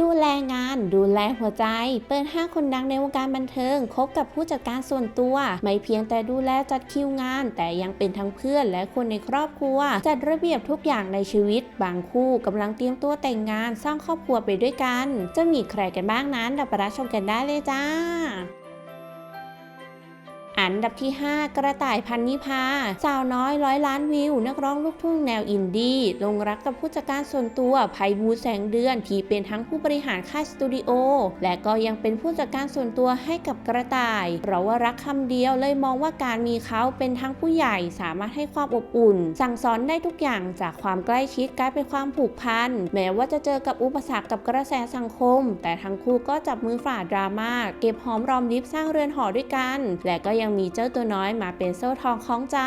ดูแลงาน ดูแลหัวใจ เปิดห้าคนดังในวงการบันเทิง คบกับผู้จัดการส่วนตัว ไม่เพียงแต่ดูแลจัดคิวงาน แต่ยังเป็นทั้งเพื่อนและคนในครอบครัว จัดระเบียบทุกอย่างในชีวิต บางคู่กำลังเตรียมตัวแต่งงานสร้างครอบครัวไปด้วยกัน จะมีใครกันบ้างนั้นเราไปรับชมกันได้เลยจ้า อันดับที่ 5 กระต่ายพันนิพา สาวน้อยร้อยล้านวิว นักร้องลูกทุ่งแนวอินดี้ลงรักกับผู้จัดการส่วนตัวไพบูแสงเดือน ที่เป็นทั้งผู้บริหารค่ายสตูดิโอ และก็ยังเป็นผู้จัดการส่วนตัวให้กับกระต่าย เพราะว่ารักคำเดียวเลยมองว่าการมีเขาเป็นทั้งผู้ใหญ่สามารถให้ความอบอุ่น สั่งสอนได้ทุกอย่างจากความใกล้ชิดกลายเป็นความผูกพันแม้ว่าจะเจอกับอุปสรรคกับกระแสสังคม แต่ทั้งคู่ก็จับมือฝ่าดราม่าเก็บหอมรอมริบสร้างเรือนหอด้วยกัน และก็ยังังมีเจ้าตัวน้อยมาเป็นโซ่ทองคล้องใจ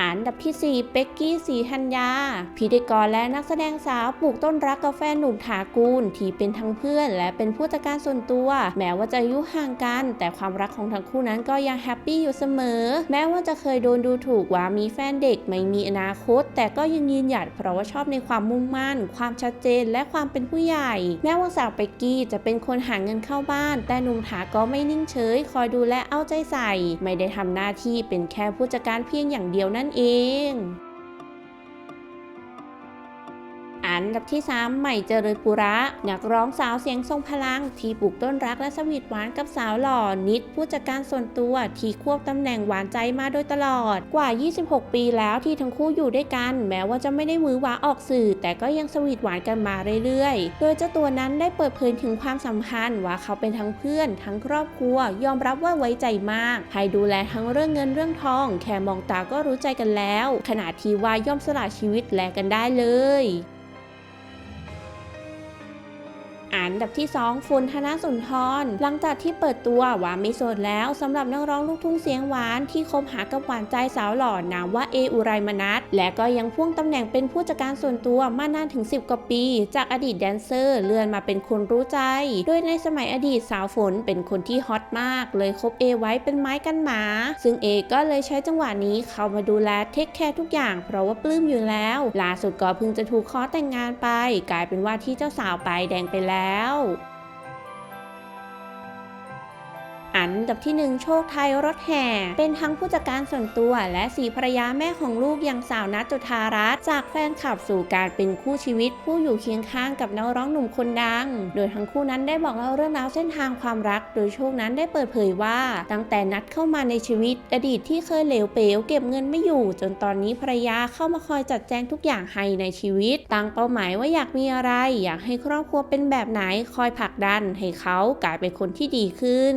อันดับที่ 4 เป็กกี้สีธัญญา พิธีกรและนักแสดงสาวปลูกต้นรักกาแฟหนุ่มถากูล ที่เป็นทั้งเพื่อน และเป็นผู้จัดการส่วนตัว แม้ว่าจะอายุห่างกัน แต่ความรักของทั้งคู่นั้นก็ยังแฮปปี้อยู่เสมอ แม้ว่าจะเคยโดนดูถูกว่ามีแฟนเด็กไม่มีอนาคต แต่ก็ยังยืนหยัดเพราะว่าชอบในความมุ่งมั่น ความชัดเจน และความเป็นผู้ใหญ่ แม้ว่าสาวเป็กกี้จะเป็นคนหาเงินเข้าบ้าน แต่หนุ่มถาก็ไม่นิ่งเฉย คอยดูแลเอาใจใส่ ไม่ได้ทำหน้าที่เป็นแค่ผู้จัดการเพียงอย่างเดียวนั่นเอง นดับที่ 3 ใหม่เจริญปุระ นักร้องสาวเสียงทรงพลัง ที่ปลูกต้นรักและสวีทหวานกับสาวหล่อนิด ผู้จัดการส่วนตัวที่ควบตำแหน่งหวานใจมาโดยตลอดกว่า 26 ปีแล้วที่ทั้งคู่อยู่ด้วยกัน แม้ว่าจะไม่ได้มือหวาออกสื่อ แต่ก็ยังสวีทหวานกันมาเรื่อยๆ โดยเจ้าตัวนั้นได้เปิดเผยถึงความสัมพันธ์ว่าเขาเป็นทั้งเพื่อน ทั้งครอบครัว ยอมรับว่าไว้ใจมากให้ดูแลทั้งเรื่องเงินเรื่องทอง แค่มองตาก็รู้ใจกันแล้ว ขณะที่ว่าย่อมสละชีวิตแลกกันได้เลย อันดับที่2ฟุนธนสุนทร หลังจากที่เปิดตัวว่าไม่โสดแล้วสำหรับนักร้องลูกทุ่งเสียงหวานที่คบหากับหวานใจสาวหล่อนามว่าเออุไรมนัทและก็ยังพ่วงตำแหน่งเป็นผู้จัดการส่วนตัวมานานถึง 10 กว่าปี จากอดีตแดนเซอร์เลื่อนมาเป็นคนรู้ใจ โดยในสมัยอดีตสาวฝนเป็นคนที่ฮอตมาก เลยคบเอไว้เป็นไม้กันหมา ซึ่งเอก็เลยใช้จังหวะนี้เข้ามาดูแลเทคแคร์ทุกอย่าง เพราะว่าปลื้มอยู่แล้วล่าสุดก็เพิ่งจะถูกขอแต่งงานไป กลายเป็นว่าที่เจ้าสาวไปแดงไปแล้วแล้ว อันดับที่ 1 โชคไทยรถแห่ เป็นทั้งผู้จัดการส่วนตัว และสีภรรยาแม่ของลูกอย่างสาวนัทจุธารัตน์จากแฟนคลับสู่การเป็นคู่ชีวิต ผู้อยู่เคียงข้างกับนักร้องหนุ่มคนดัง โดยทั้งคู่นั้นได้บอกเล่าเรื่องราวเส้นทางความรัก โดยโชคนั้นได้เปิดเผยว่า ตั้งแต่นัดเข้ามาในชีวิต อดีตที่เคยเหลวเป๋วเก็บเงินไม่อยู่ จนตอนนี้ภรรยาเข้ามาคอยจัดแจงทุกอย่างให้ในชีวิต ตั้งเป้าหมายว่าอยากมีอะไร อยากให้ครอบครัวเป็นแบบไหนคอยผลักดันให้เขากลายเป็นคนที่ดีขึ้น